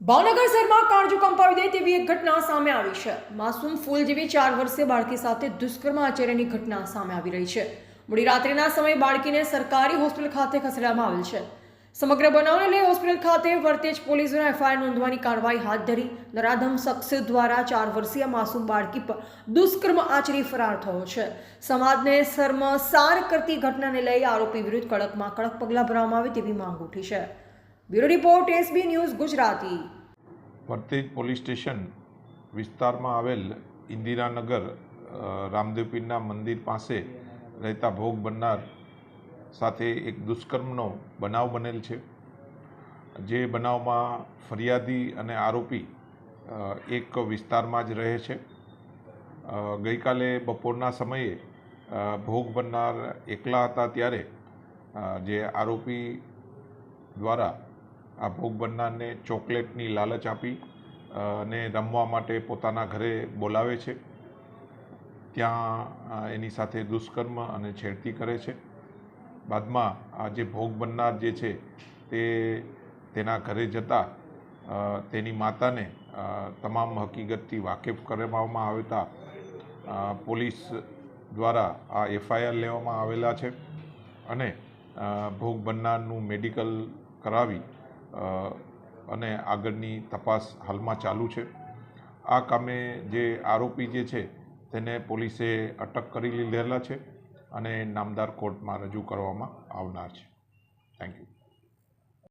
ભાવનગર શહેરમાં કાળજુ કંપાવી દે તેવી એક ઘટના સામે આવી છે. માસૂમ ફૂલ જેવી ચાર વર્ષીય બાળકી સાથે દુષ્કર્મ આચર્યની ઘટના સામે આવી રહી છે. મોડી રાત્રિના સમયે બાળકીને સરકારી હોસ્પિટલ ખાતે ખસેડવામાં આવેલ છે. સમગ્ર બનાવને લઈ હોસ્પિટલ ખાતે વર્તેજ પોલીસ એફઆઈઆર નોંધવાની કાર્યવાહી હાથ ધરી નરાધમ શખ્સ દ્વારા ચાર વર્ષીય માસૂમ બાળકી પર દુષ્કર્મ આચરી ફરાર થયો છે. સમાજને શર્મસાર કરતી ઘટનાને લઈ આરોપી વિરુદ્ધ કડકમાં કડક પગલાં ભરવામાં આવે તેવી માંગ ઉઠી છે. Bureau report, SB news, Gujarati. Vartej police station વિસ્તારમાં આવેલ ઇન્દિરાનગર રામદેવપીરના મંદિર પાસે રહેતા ભોગ બનનાર સાથે એક દુષ્કર્મનો બનાવ બનેલ છે. જે બનાવમાં ફરિયાદી અને આરોપી એક વિસ્તારમાં જ રહે છે. ગઈકાલે બપોરના સમયે ભોગ બનનાર એકલા હતા ત્યારે જે આરોપી દ્વારા આ ભોગ બનનારને ચોકલેટની લાલચ આપી ને રમવા માટે પોતાના ઘરે બોલાવે છે. ત્યાં એની સાથે દુષ્કર્મ અને છેડતી કરે છે. બાદમાં આ જે ભોગ બનનાર જે છે, તે તેના ઘરે જતાં તેની માતાને તમામ હકીકતથી વાકેફ કરવામાં આવતા પોલીસ દ્વારા આ એફઆઈઆર લેવામાં આવેલા છે અને ભોગ બનનારનું મેડિકલ કરાવી અને આગળની તપાસ હાલમાં ચાલુ છે. આ કામે જે આરોપી જે છે, તેને પોલીસે અટક કરી લીધેલા છે અને નામદાર કોર્ટમાં રજૂ કરવામાં આવનાર છે. Thank you